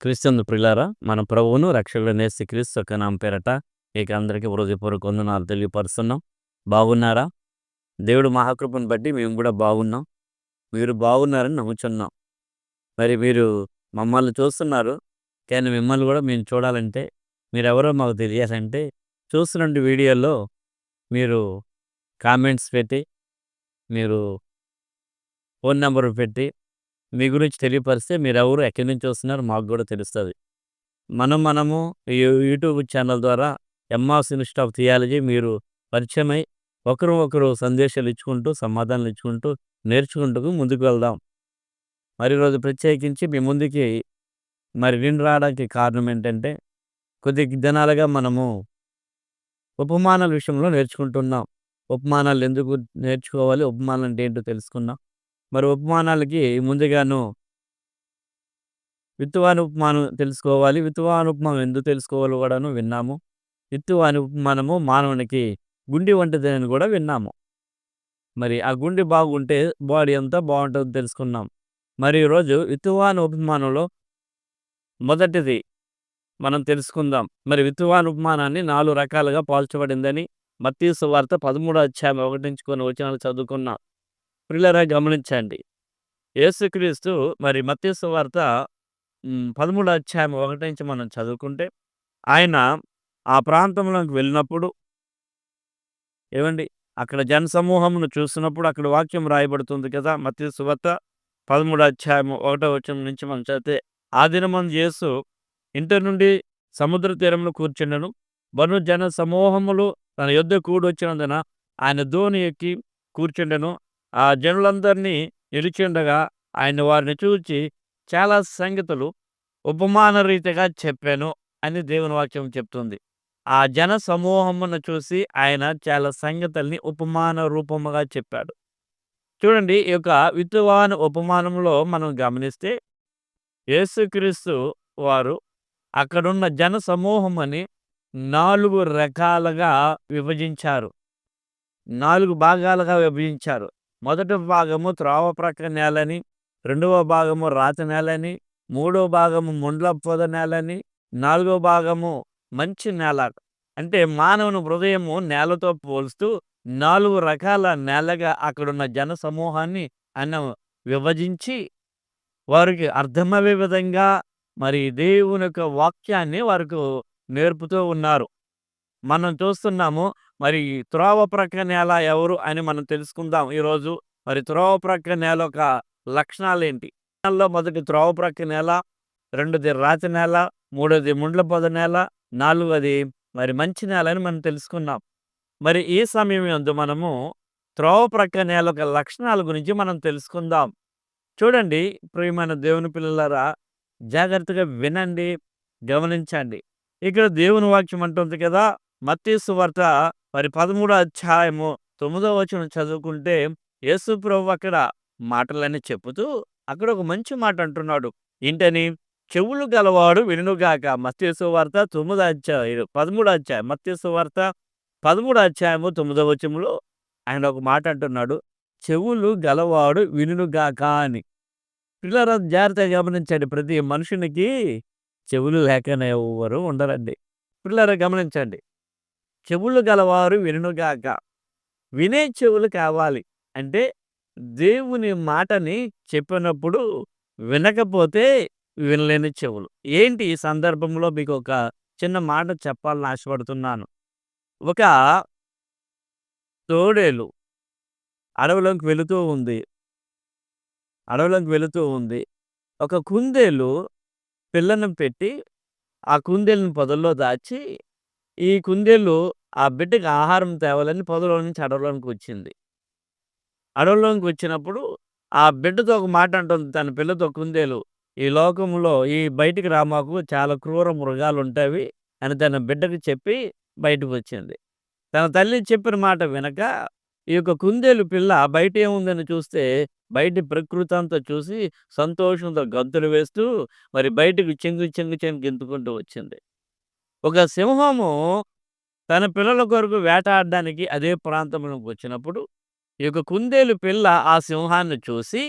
Christian ప్రిలారా మన ప్రభువును రక్షకుడైన యేసుక్రీస్తు యొక్క నామ పేరట మీకు అందరికీ హృదయపూర్వక వందనాలు తెలియపరుస్తున్నాం. బాగున్నారా? దేవుడు మహాకృపను బట్టి మేము కూడా బాగున్నాం. మీరు బాగున్నారని నమ్ముచున్నాం. మరి మీరు మమ్మల్ని చూస్తున్నారు. కానీ మిమ్మల్ని కూడా మేము చూడాలంటే మీరు ఎవరో మాకు తెలియాలంటే చూస్తున్న వీడియోలో మీరు కామెంట్స్ పెట్టి మీరు ఫోన్ నెంబర్ పెట్టి మీ గురించి తెలియపరిస్తే మీరెవరు ఎక్కడి నుంచి వస్తున్నారు మాకు కూడా తెలుస్తుంది. మనం మనము యూట్యూబ్ ఛానల్ ద్వారా ఎంఆర్స్ ఇన్స్టిట్యూట్ ఆఫ్ థియాలజీ మీరు పరిచయమై ఒకరు ఒకరు సందేశాలు ఇచ్చుకుంటూ సమాధానాలు ఇచ్చుకుంటూ నేర్చుకుంటూ ముందుకు వెళ్దాం. మరి ఈరోజు ప్రత్యేకించి మీ ముందుకి మరి నిండు రావడానికి కారణం ఏంటంటే కొద్ది దినాలుగా మనము ఉపమానాల విషయంలో నేర్చుకుంటున్నాం. ఉపమానాలు ఎందుకు నేర్చుకోవాలి ఉపమానం అంటే ఏంటో తెలుసుకున్నాం మరి ఉపమానాలకి ముందుగాను విత్తువాని ఉపమానం తెలుసుకోవాలి. విత్తువాని ఉపమానం ఎందుకు తెలుసుకోవాలి కూడాను విన్నాము. విత్తువాని ఉపమానము మానవునికి గుండి వంటిదని కూడా విన్నాము. మరి ఆ గుండి బాగుంటే బాడీ అంతా బాగుంటుంది తెలుసుకున్నాం. మరి ఈరోజు విత్తువాని ఉపమానంలో మొదటిది మనం తెలుసుకుందాం. మరి విత్తువాని ఉపమానాన్ని నాలుగు రకాలుగా పోల్చబడిందని మత్తీసు వార్త పదమూడో అధ్యాయం ఒకటించుకొని వచ్చిన చదువుకున్నాం. ప్రిల్లరా గమనించండి. యేసుక్రీస్తు మరి మత్తీసు వార్త పదమూడు అధ్యాయం ఒకటి నుంచి మనం చదువుకుంటే ఆయన ఆ ప్రాంతంలోకి వెళ్ళినప్పుడు ఏమండి? అక్కడ జనసమూహమును చూసినప్పుడు అక్కడ వాక్యం రాయబడుతుంది కదా మత్స్య వార్త పదమూడు అధ్యాయం ఒకటో వచ్చిన నుంచి మనం చదివితే ఆ దినమందు యేసు ఇంటి నుండి సముద్ర తీరంలో కూర్చుండెను. బను జన సమూహములు తన యుద్ధ కూడొచ్చినందున ఆయన ధోని ఎక్కి కూర్చుండెను. ఆ జనులందరినీ నిలిచిండగా ఆయన వారిని చూచి చాలా సంగతులు ఉపమాన రీతిగా చెప్పాను అని దేవుని వాక్యం చెప్తుంది. ఆ జన సమూహమును చూసి ఆయన చాలా సంగతుల్ని ఉపమాన రూపముగా చెప్పాడు. చూడండి ఈ యొక్క వితువాన ఉపమానంలో మనం గమనిస్తే యేసుక్రీస్తు వారు అక్కడున్న జన సమూహమని నాలుగు రకాలుగా విభజించారు. నాలుగు భాగాలుగా విభజించారు. మొదటి భాగము త్రోవ ప్రక్క నేలని రెండవ భాగము రాతి నేలని మూడవ భాగము ముండ్ల పొద నేలని నాలుగో భాగము మంచి నేల. అంటే మానవుని హృదయము నేలతో పోల్స్తూ నాలుగు రకాల నేలగా అక్కడున్న జన సమూహాన్ని ఆయన విభజించి వారికి అర్థమయ్యే విధంగా మరి దేవుని యొక్క వాక్యాన్ని వారికి నేర్పుతూ ఉన్నారు. మనం చూస్తున్నాము. మరి త్రోవ ప్రక్క నేల ఎవరు అని మనం తెలుసుకుందాం ఈరోజు. మరి త్రోవ ప్రక్క నేల ఒక లక్షణాలు ఏంటి మొదటి త్రోవ ప్రక్క నేల రెండోది రాతి నేల మూడోది ముండ్ల పొద నేల నాలుగోది మరి మంచి నేల అని మనం తెలుసుకున్నాం. మరి ఈ సమయం ఎందు మనము త్రోవ ప్రక్క నేల ఒక లక్షణాల గురించి మనం తెలుసుకుందాం. చూడండి ప్రియమైన దేవుని పిల్లలారా జాగ్రత్తగా వినండి గమనించండి. ఇక్కడ దేవుని వాక్యం అంటుంది కదా మత్తీసు వార్త మరి పదమూడో అధ్యాయము తొమ్మిదో వచనం చదువుకుంటే యేసు ప్రభు అక్కడ మాటలని చెబుతూ అక్కడ ఒక మంచి మాట అంటున్నాడు. ఏంటని చెవులు గలవాడు వినుగాక మత్స్యసు వార్త తొమ్మిదో అధ్యాయం పదమూడో అధ్యాయం. మత్స్యసు వార్త పదమూడో అధ్యాయము తొమ్మిదో వచనంలో ఆయన ఒక మాట అంటున్నాడు. చెవులు గలవాడు వినుగాక అని. పిల్లల జాగ్రత్తగా గమనించండి. ప్రతి మనుషునికి చెవులు లేకనే ఎవరు ఉండరండి. పిల్లలు గమనించండి. చెవులు గలవారు వినుగాక వినే చెవులు కావాలి. అంటే దేవుని మాటని చెప్పినప్పుడు వినకపోతే వినలేని చెవులు. ఏంటి ఈ సందర్భంలో మీకు ఒక చిన్న మాట చెప్పాలని ఆశపడుతున్నాను. ఒక తోడేలు అడవిలోకి వెళుతూ ఉంది. అడవిలోకి వెళుతూ ఉంది. ఒక కుందేలు పిల్లను పెట్టి ఆ కుందేలుని పొదల్లో దాచి ఈ కుందేలు ఆ బిడ్డకి ఆహారం తేవాలని పొదలో నుంచి అడవిలోనికి వచ్చింది. అడవిలోనికి వచ్చినప్పుడు ఆ బిడ్డతో ఒక మాట అంటుంది తన పిల్లతో కుందేలు ఈ లోకంలో ఈ బయటికి రామాకు చాలా క్రూర మృగాలు ఉంటాయి అని తన బిడ్డకు చెప్పి బయటకు వచ్చింది తన తల్లి చెప్పిన మాట వినక ఈ యొక్క కుందేలు పిల్ల బయట ఏముందని చూస్తే బయట ప్రకృతి అంతా చూసి సంతోషంతో గంతులు వేస్తూ మరి బయటకు చెంగు చెంగు చెంగు గెంతుకుంటూ వచ్చింది. ఒక సింహము తన పిల్లల కొరకు వేటాడడానికి అదే ప్రాంతంలోకి వచ్చినప్పుడు ఈ యొక్క కుందేలు పిల్ల ఆ సింహాన్ని చూసి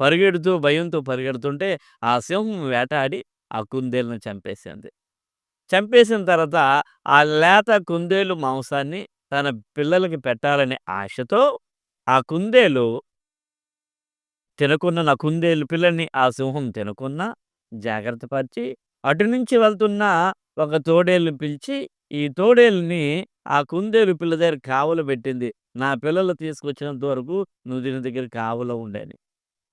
పరిగెడుతూ భయంతో పరిగెడుతుంటే ఆ సింహం వేటాడి ఆ కుందేలను చంపేసింది. చంపేసిన తర్వాత ఆ లేత కుందేలు మాంసాన్ని తన పిల్లలకి పెట్టాలనే ఆశతో ఆ కుందేలు తినకున్న నా కుందేలు పిల్లని ఆ సింహం తినకున్నా జాగ్రత్త పరిచి అటు నుంచి వెళ్తున్న ఒక తోడేళ్ళు పిలిచి ఈ తోడేలుని ఆ కుందేలు పిల్ల దగ్గర కావలు పెట్టింది. నా పిల్లలు తీసుకొచ్చినంత వరకు నువ్వు దీని దగ్గర కావలో ఉండని.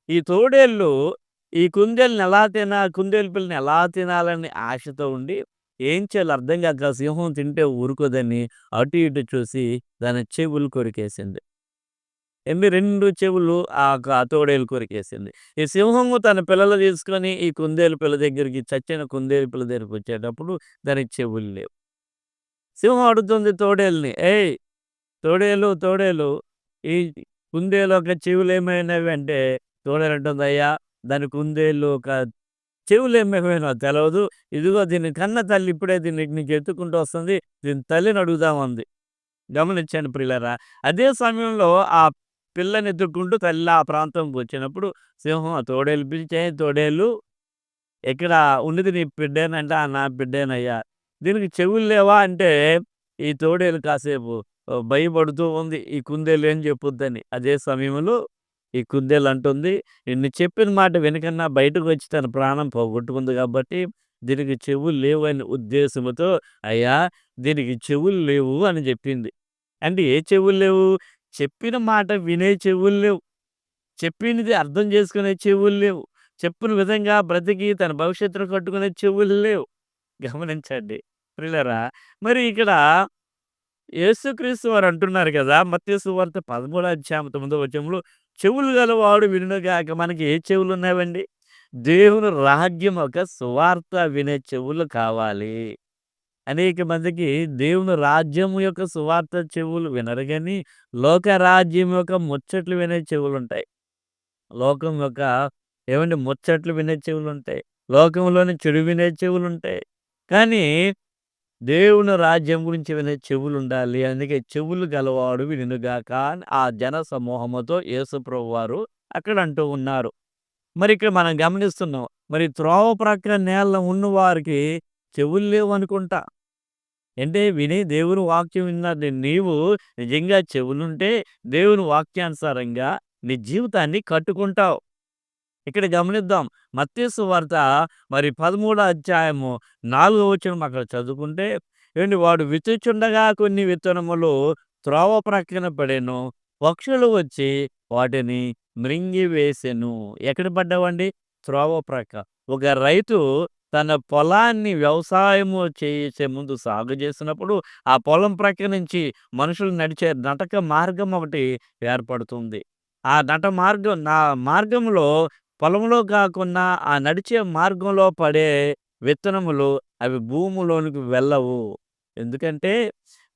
ఈ తోడేళ్ళు ఈ కుందేలుని ఎలా తినా కుందేలు పిల్లని ఎలా తినాలని ఆశతో ఉండి ఏం చేయాలో అర్థం కాక సింహం తింటే ఊరుకోదని అటు ఇటు చూసి దాని చెవులు కొరికేసింది. ఎన్ని రెండు చెవులు ఆ తోడేలు కొరికేసింది. ఈ సింహము తన పిల్లలు తీసుకొని ఈ కుందేలు పిల్ల దగ్గరికి చచ్చిన కుందేలు పిల్ల దగ్గరికి వచ్చేటప్పుడు దానికి చెవులు లేవు. సింహం అడుగుతుంది తోడేలుని, "ఏయ్! తోడేలు, తోడేలు ఈ కుందేలు ఒక చెవులు ఏమైనవి అంటే తోడేలు అంటుంది, "అయ్యా! దాని కుందేలు ఒక చెవులేమైపోయినో తెలవదు. ఇదిగో దీని కన్న తల్లి ఇప్పుడే దీన్ని నీకు ఎత్తుకుంటూ వస్తుంది. దీని తల్లిని అడుగుదామంది." గమనించాను పిల్లరా అదే సమయంలో ఆ పిల్లని ఎత్తుకుంటూ తల్లి ఆ ప్రాంతంకి వచ్చినప్పుడు సింహం ఆ తోడేలు పిలిచే తోడేలు ఇక్కడ ఉన్నది నీ బిడ్డేనంటే" "ఆ! నా బిడ్డేనయ్యా." "దీనికి చెవులు లేవా?" అంటే ఈ తోడేలు కాసేపు భయపడుతూ ఉంది. ఈ కుందేలు ఏం చెప్పుద్దని. అదే సమయంలో ఈ కుందేలు అంటుంది, నిన్ను చెప్పిన మాట వెనకన్నా బయటకు వచ్చి తన ప్రాణం పోగొట్టుకుంది కాబట్టి దీనికి చెవులు లేవు" అనే ఉద్దేశముతో, "అయ్యా! దీనికి చెవులు లేవు" అని చెప్పింది. అంటే ఏ చెవులు లేవు? చెప్పిన మాట వినే చెవులు లేవు. చెప్పింది అర్థం చేసుకునే చెవులు లేవు. చెప్పిన విధంగా బ్రతికి తన భవిష్యత్తును కట్టుకునే చెవులు లేవు. గమనించండి ప్రియులరా మరి ఇక్కడ యేసుక్రీస్తు వారు అంటున్నారు కదా! మత్తయి సువార్త 13 అధ్యాయం తొమ్మిదో వచ్చంలో చెవులు గలవాడు వినుగాక. మనకి ఏ చెవులు ఉన్నావండి? దేవుని రాజ్యం ఒక సువార్త వినే చెవులు కావాలి. అనేక మందికి దేవుని రాజ్యం యొక్క సువార్త చెవులు వినరు కానీ లోక రాజ్యం యొక్క ముచ్చట్లు వినే చెవులు ఉంటాయి లోకం యొక్క ఏమంటే ముచ్చట్లు వినే చెవులు ఉంటాయి లోకంలోని చెడు వినే చెవులు ఉంటాయి కానీ దేవుని రాజ్యం గురించి వినే చెవులుండాలి. అందుకే చెవులు గలవాడు వినుగాక అని ఆ జన సమూహముతో యేసుప్రభు వారు అక్కడ అంటూ ఉన్నారు. మరి ఇక్కడ మనం గమనిస్తున్నాం. మరి త్రోవ ప్రక్కన నేల ఉన్నవారికి చెవులు లేవనుకుంటా. అంటే విని దేవుని వాక్యం విన్నది నీవు నిజంగా చెవులుంటే దేవుని వాక్యానుసారంగా నీ జీవితాన్ని కట్టుకుంటావు. ఇక్కడ గమనిద్దాం. మత్స్సు వార్త మరి 13 అధ్యాయము నాలుగో వచ్చిన అక్కడ చదువుకుంటే ఏంటి వాడు విత్తుచుండగా కొన్ని విత్తనములు త్రోవ ప్రక్కన పడేను పక్షులు వచ్చి వాటిని మృంగివేసెను. ఎక్కడ పడ్డావండి? త్రోవ ప్రక్క. ఒక రైతు తన పొలాన్ని వ్యవసాయము చేసే ముందు సాగు చేసినప్పుడు ఆ పొలం ప్రక్క నుంచి మనుషులు నడిచే నటక మార్గం ఒకటి ఏర్పడుతుంది. ఆ నట మార్గం నా మార్గంలో పొలంలో కాకుండా ఆ నడిచే మార్గంలో పడే విత్తనములు అవి భూమిలోనికి వెళ్ళవు. ఎందుకంటే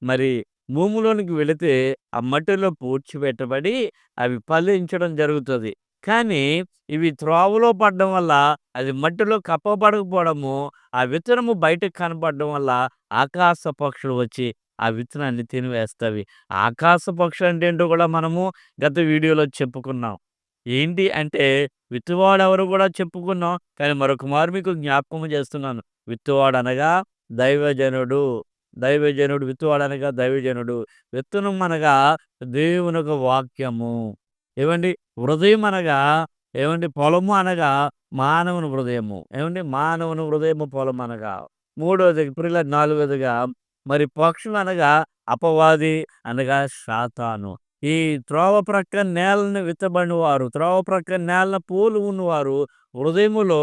మరి భూమిలోనికి వెళితే ఆ మట్టిలో పూడ్చిపెట్టబడి అవి ఫలించడం జరుగుతుంది కానీ ఇవి త్రోవలో పడడం వల్ల అది మట్టిలో కప్పబడకపోవడము, ఆ విత్తనము బయటకు కనపడడం వల్ల ఆకాశ పక్షులు వచ్చి ఆ విత్తనాన్ని తినివేస్తవి. ఆకాశ పక్షులు అంటే ఏంటో కూడా మనము గత వీడియోలో చెప్పుకున్నాం. ఏంటి అంటే విత్తువాడు ఎవరు కూడా చెప్పుకున్నాం. కానీ మరొక మారు మీకు జ్ఞాపకం చేస్తున్నాను. విత్తువాడనగా దైవజనుడు. దైవజనుడు విత్తువాడు అనగా దైవజనుడు. విత్తనం అనగా దేవుని వాక్యము. ఏమండి హృదయం అనగా ఏమండి పొలము అనగా మానవుని హృదయము. ఏమండి మానవుని హృదయము పొలం అనగా. మూడోది ప్రియులారా నాలుగోదిగా మరి పక్షులు అనగా అపవాది అనగా శాతాను ఈ త్రోవ ప్రక్క నేలను విత్తబడిన వారు, త్రోవ ప్రక్క నేలను పోలి ఉన్నవారు హృదయములో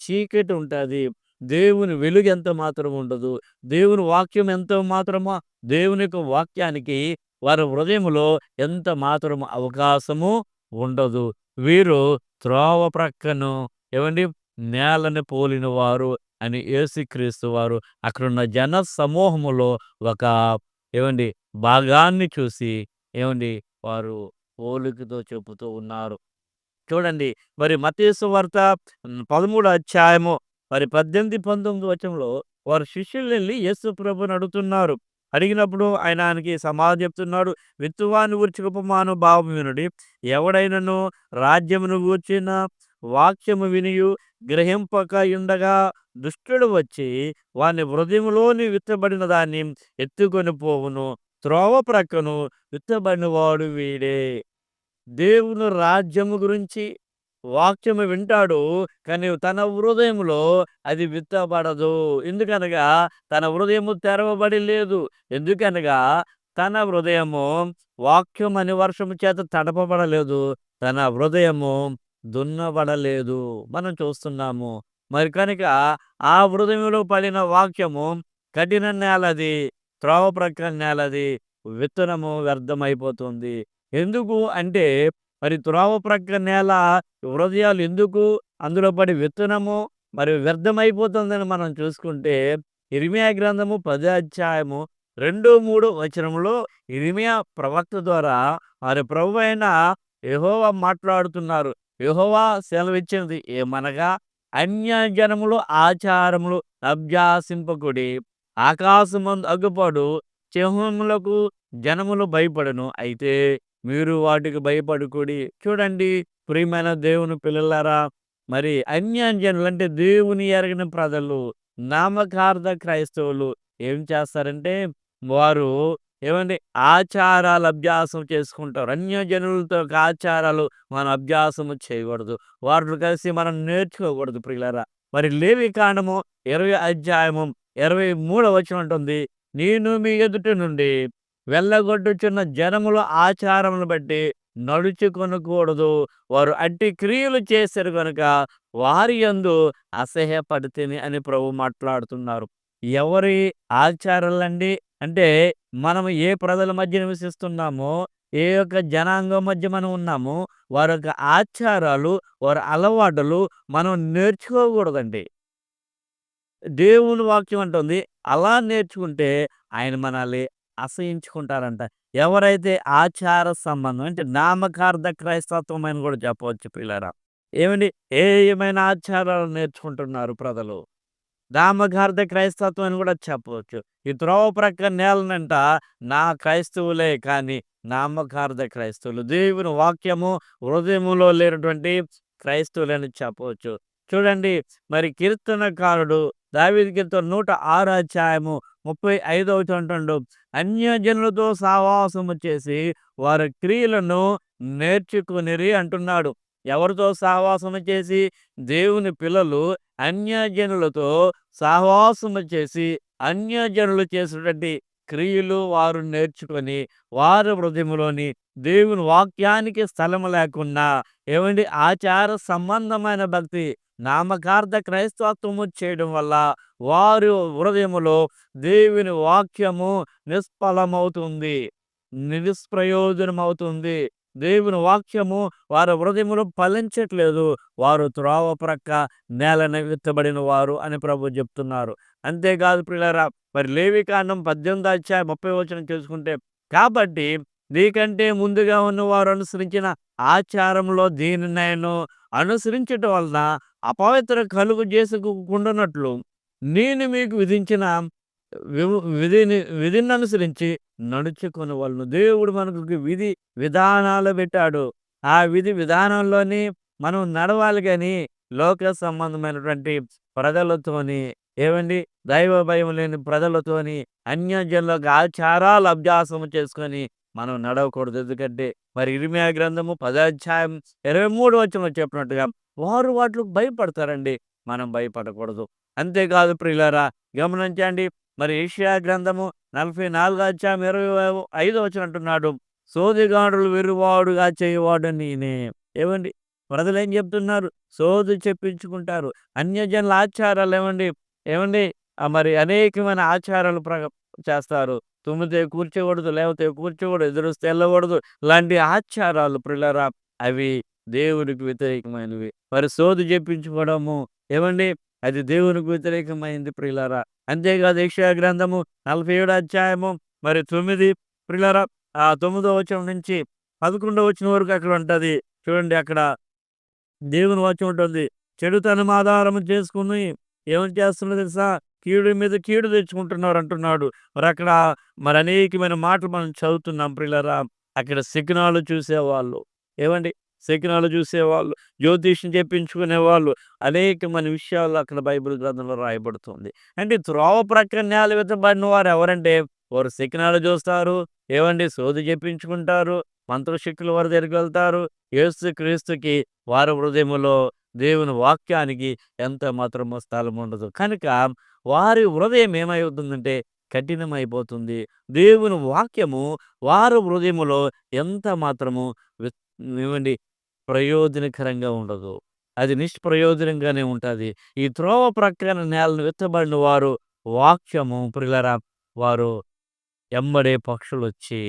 చీకటి ఉంటుంది దేవుని వెలుగు ఎంత మాత్రం ఉండదు. దేవుని వాక్యం ఎంత మాత్రమో దేవుని యొక్క వాక్యానికి వారి హృదయములో ఎంత మాత్రము అవకాశము ఉండదు. వీరు త్రోవ ప్రక్కను ఏమండి నేలను పోలిన వారు అని ఏసుక్రీస్తు వారు అక్కడున్న జన సమూహములో ఒక ఏమండి భాగాన్ని చూసి ఏమండి వారు పోలికతో చెబుతూ ఉన్నారు. చూడండి మరి మతీసు వార్త పదమూడు అధ్యాయము మరి 18, 19 వచనంలో వారు శిష్యులెళ్ళి యేసు ప్రభుని అడుగుతున్నారు. అడిగినప్పుడు ఆయన ఆయనకి సమాధానం చెప్తున్నాడు. విత్తువాన్ని గూర్చిన ఉపమాను భావం వినుడి. ఎవడైనను రాజ్యమును గూర్చిన వాక్యము వినియు గ్రహింపక ఉండగా దుష్టుడు వచ్చి వాని హృదయంలోని విత్తబడిన దాన్ని ఎత్తుకొని పోవును త్రోవ ప్రక్కను విత్తబడినవాడు వీడే. దేవుని రాజ్యము గురించి వాక్యము వింటాడు కానీ తన హృదయంలో అది విత్తబడదు. ఎందుకనగా తన హృదయము తెరవబడి లేదు. ఎందుకనగా తన హృదయము వాక్యం అని వర్షము చేత తడపబడలేదు. తన హృదయము దున్నబడలేదు. మనం చూస్తున్నాము. మరి కనుక ఆ హృదయంలో పడిన వాక్యము కఠిన నేలది. త్రోవ ప్రక్క నేలది విత్తనము వ్యర్థమైపోతుంది. ఎందుకు అంటే మరి త్రోవ ప్రక్క నేల హృదయాలు ఎందుకు అందులో పడి విత్తనము మరి వ్యర్థమైపోతుందని మనం చూసుకుంటే ఇరిమియా గ్రంథము పది అధ్యాయము రెండు మూడు వచనంలో ఇరిమియా ప్రవక్త ద్వారా వారి ప్రభు అయిన యహోవా మాట్లాడుతున్నారు. యహోవా సెలవిచ్చినది ఏమనగా అన్యజనములు ఆచారములు అభ్యాసింపకుడి ఆకాశమందు అగ్గుపడు సింహములకు జనములు భయపడను. అయితే మీరు వాటికి భయపడకూడి. చూడండి ప్రియమైన దేవుని పిల్లలారా మరి అన్యాన్యనులు అంటే దేవుని ఎరగిన ప్రజలు నామకార్థ క్రైస్తవులు ఏం చేస్తారంటే వారు ఏమండి ఆచారాలు అభ్యాసం చేసుకుంటారు. అన్యజనులతో ఆచారాలు మనం అభ్యాసము చేయకూడదు. వారిని కలిసి మనం నేర్చుకోకూడదు ప్రియులరా. మరి లేవి కాండము ఇరవై అధ్యాయము ఇరవై మూడవ వచనం ఉంటుంది నేను మీ ఎదుటి నుండి వెళ్ళగొట్టుచున్న జనముల ఆచారములు బట్టి నడుచుకొనకూడదు వారు అట్టి క్రియలు చేశారు కనుక వారి యందు అసహ్యపడితేని అని ప్రభు మాట్లాడుతున్నారు. ఎవరి ఆచారాలండి? అంటే మనం ఏ ప్రజల మధ్య నివసిస్తున్నామో ఏ యొక్క జనాంగం మధ్య మనం ఉన్నామో వారి యొక్క ఆచారాలు వారి అలవాటులు మనం నేర్చుకోకూడదండి. దేవుని వాక్యం అంటుంది. అలా నేర్చుకుంటే ఆయన మనల్ని అసహించుకుంటారంట. ఎవరైతే ఆచార సంబంధం అంటే నామకార్థ క్రైస్తత్వం అని కూడా చెప్పవచ్చు పిల్లరా. ఏమండి? ఏ ఏమైనా ఆచారాలు నేర్చుకుంటున్నారు ప్రజలు? నామకార్థ క్రైస్తత్వం అని కూడా చెప్పవచ్చు. ఈ త్రోవ ప్రక్క నేలనంట నా క్రైస్తవులే కానీ నామకార్థ క్రైస్తవులు. దేవుని వాక్యము హృదయములో లేనటువంటి క్రైస్తవులని చెప్పవచ్చు. చూడండి మరి కీర్తనకారుడు దావీదు కీర్తన నూట ఆరు అధ్యాయము ముప్పై ఐదవ అంటుండు అన్యజనులతో సావాసము చేసి వారి క్రియలను నేర్చుకునిరి అంటున్నాడు. ఎవరితో సహవాసము చేసి? దేవుని పిల్లలు అన్యజనులతో సహవాసము చేసి అన్యజనులు చేసినటువంటి క్రియలు వారు నేర్చుకొని వారి హృదయంలోని దేవుని వాక్యానికి స్థలం లేకుండా ఏమండి? ఆచార సంబంధమైన భక్తి నామకార్థ క్రైస్తవత్వము చేయడం వల్ల వారి హృదయములో దేవుని వాక్యము నిష్ఫలమవుతుంది నిష్ప్రయోజనమవుతుంది దేవుని వాక్యము వారి హృదయములో ఫలించట్లేదు. వారు త్రోవ ప్రక్క నేలన విత్తబడిన వారు అని ప్రభు చెప్తున్నారు. అంతేకాదు పిల్లరా మరి లేవి కాండం పద్దెనిమిది అధ్యాయ ముప్పై వచనం చేసుకుంటే కాబట్టి నీకంటే ముందుగా ఉన్న వారు అనుసరించిన ఆచారంలో దీని నేను అనుసరించటం వలన అపవిత్ర కలుగు చేసుకుంటున్నట్లు నేను మీకు విధించిన విధిని విధిని అనుసరించి నడుచుకుని వాళ్ళను దేవుడు మనకు విధి విధానాలు పెట్టాడు. ఆ విధి విధానంలోని మనం నడవాలి కానీ లోక సంబంధమైనటువంటి ప్రజలతోని ఏమండి దైవ భయం లేని ప్రజలతోని అన్యజనులకు ఆచారాలు అభ్యాసం చేసుకొని మనం నడవకూడదు. ఎందుకంటే మరి ఇరిమియా గ్రంథము పదాధ్యాయం ఇరవై మూడు వచ్చిన చెప్పినట్టుగా వారు వాటికి భయపడతారండి. మనం భయపడకూడదు. అంతేకాదు ప్రియులారా గమనించండి మరి ఏషియా గ్రంథము నలభై నాలుగు అధ్యాయం ఇరవై ఐదు వచ్చినట్టున్నాడు సోదిగాడులు వెరువాడుగా చేయవాడు నేనే ఏమండి? ప్రజలు ఏం చెప్తున్నారు? సోది చెప్పించుకుంటారు. అన్యజనుల ఆచారాలు ఏమండి? ఏమండి? మరి అనేకమైన ఆచారాలు ప్ర చేస్తారు. తుమ్మితే కూర్చోకూడదు లేకపోతే కూర్చోకూడదు ఎదురుస్తే వెళ్ళకూడదు. లాంటి ఆచారాలు ప్రిల్లరా అవి దేవునికి వ్యతిరేకమైనవి. మరి సోది చెప్పించుకోవడము ఏమండి? అది దేవునికి వ్యతిరేకమైంది ప్రియులారా అంతేకాదు యెషయా గ్రంథము నలభై ఏడు అధ్యాయము మరి తొమ్మిది పిల్లర ఆ తొమ్మిదో వచనం నుంచి పదకొండో వచనం వరకు అక్కడ ఉంటది. చూడండి అక్కడ దేవుని వచ్చి ఉంటుంది. చెడుతనం ఆధారం చేసుకుని ఏమని చేస్తున్నా తెలుసా? కీడు మీద కీడు తెచ్చుకుంటున్నారు అంటున్నాడు. మరి అక్కడ మరి అనేకమైన మాటలు మనం చదువుతున్నాం పిల్లరా అక్కడ సిగ్నాలు చూసేవాళ్ళు. ఏమండి? శకునాలు చూసేవాళ్ళు, జ్యోతిష్యం చెప్పించుకునేవాళ్ళు అనేకమైన విషయాలు అక్కడ బైబిల్ గ్రంథంలో రాయబడుతుంది. అంటే త్రోవ ప్రక్కన నేల వారు ఎవరంటే వారు శకునాలు చూస్తారు. ఏమండి సోది చెప్పించుకుంటారు. మంత్రశక్తులు వారి ఏసు క్రీస్తుకి వారి హృదయములో దేవుని వాక్యానికి ఎంత మాత్రము స్థలం ఉండదు. కనుక వారి హృదయం ఏమైపోతుందంటే కఠినమైపోతుంది. దేవుని వాక్యము వారి హృదయములో ఎంత మాత్రము ఇవ్వండి ప్రయోజనకరంగా ఉండదు. అది నిష్ప్రయోజనంగానే ఉంటుంది ఈ త్రోవ ప్రక్కన నేలను విత్తబడిన వారు వాక్యము ప్రిలరా వారు ఎమ్మడే పక్షులు వచ్చి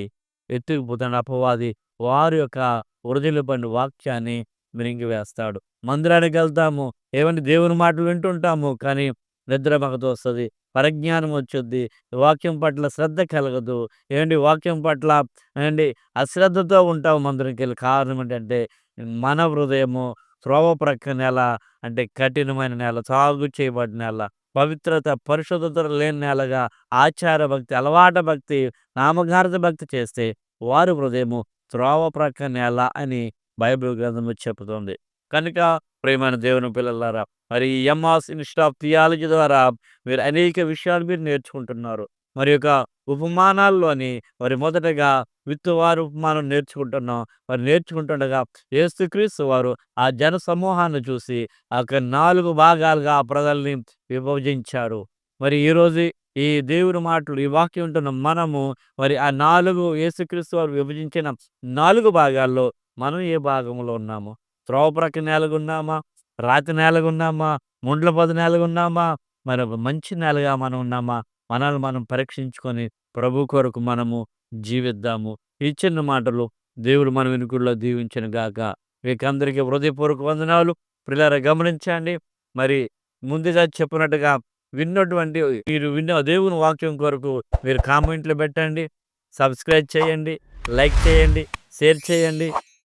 ఎత్తుకుపోతున్న అపవాది వారి యొక్క హృదయంలో పడిన వాక్యాన్ని మింగివేస్తాడు. మందిరానికెళ్తాము. ఏమంటే దేవుని మాటలు వింటుంటాము. కానీ నిద్ర మగతొస్తది. పరిజ్ఞానం వచ్చుద్ది. వాక్యం పట్ల శ్రద్ధ కలగదు. ఏవండీ వాక్యం పట్ల ఏవండీ అశ్రద్ధతో ఉంటావు మందిరంకి వెళ్ళి కారణం ఏంటంటే మన హృదయము త్రోవ ప్రక్క నేల అంటే కఠినమైన నేల, సాగు చేయబడిన నేల, పవిత్రత, పరిశుద్ధత లేని నేలగా ఆచార భక్తి, అలవాట భక్తి, నామకార్థ భక్తి చేస్తే వారి హృదయము త్రోవ ప్రక్క నేల అని బైబిల్ గ్రంథము చెబుతోంది. కనుక ప్రేమైన దేవుని పిల్లలారా మరి ఈ ఇన్‌స్టిట్యూట్ ఆఫ్ థియాలజీ ద్వారా మీరు అనేక విషయాలు మీరు నేర్చుకుంటున్నారు. మరి యొక్క ఉపమానాల్లోని మరి మొదటగా విత్తువారు ఉపమానం నేర్చుకుంటున్నాం. మరి నేర్చుకుంటుండగా యేసుక్రీస్తు వారు ఆ జన సమూహాన్ని చూసి ఒక నాలుగు భాగాలుగా ఆ ప్రజల్ని విభజించారు. మరి ఈరోజు ఈ దేవుని మాటలు ఈ వాక్యం ఉంటున్న మనము మరి ఆ నాలుగు యేసుక్రీస్తు వారు విభజించిన నాలుగు భాగాల్లో మనం ఏ భాగంలో ఉన్నాము? త్రోవ ప్రక్క నేలగున్నామా? రాతి నేలగున్నామా? ముండ్ల పొద నేలగున్నామా? మరి మంచి నేలగా మనం ఉన్నామా? మనల్ని మనం పరీక్షించుకొని ప్రభు కొరకు మనము జీవిద్దాము. ఈ చిన్న మాటలు దేవుడు మన వెనుకల్లో దీవించును గాక. మీకందరికీ హృదయపూర్వక వందనాలు. ప్రియులారా గమనించండి. మరి ముందుగా చెప్పినట్టుగా విన్నటువంటి మీరు విన్న దేవుని వాక్యం కొరకు మీరు కామెంట్లు పెట్టండి. సబ్స్క్రైబ్ చేయండి. లైక్ చేయండి. షేర్ చేయండి.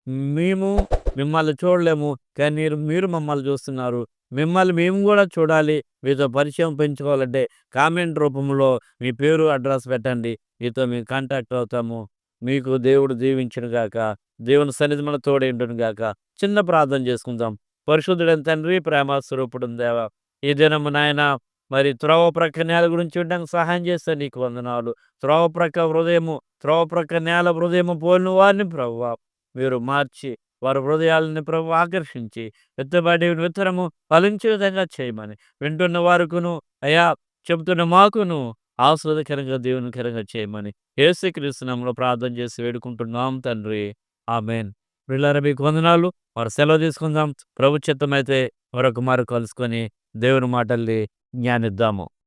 మేము మిమ్మల్ని చూడలేము. కానీ మీరు మీరు మమ్మల్ని చూస్తున్నారు. మిమ్మల్ని మేము కూడా చూడాలి. మీతో పరిచయం పెంచుకోవాలంటే కామెంట్ రూపంలో మీ పేరు, అడ్రస్ పెట్టండి. మీతో మేము కాంటాక్ట్ అవుతాము. మీకు దేవుడు దీవించను గాక. దేవుని సన్నిధి మన తోడేంటును గాక. చిన్న ప్రార్థన చేసుకుందాం. పరిశుద్ధుడైన తండ్రి, ప్రేమ స్వరూపుడు దేవా! ఈ దినము నాయనా మరి త్రోవ ప్రక్క నేల గురించి వినడానికి సహాయం చేస్తే నీకు వందనాలు. త్రోవ ప్రక్క హృదయము, త్రోవ ప్రక్క నేల హృదయము పోలిన వారిని ప్రభువా మీరు మార్చి వారి హృదయాలని ప్రభు ఆకర్షించి విత్తబడి విత్తనము ఫలించే విధంగా చేయమని వింటున్న వారికును అయా చెబుతున్న మాకును ఆస్వాదకరంగా దీవెనకరంగా చేయమని యేసుక్రీస్తు ప్రార్థన చేసి వేడుకుంటున్నాం తండ్రి. ఆమేన్. ప్రియులారా మీకు వందనాలు. వారు సెలవు తీసుకుందాం. ప్రభు చిత్తమైతే మరొక మారు కలుసుకొని దేవుని మాటల్ని జ్ఞానిద్దాము.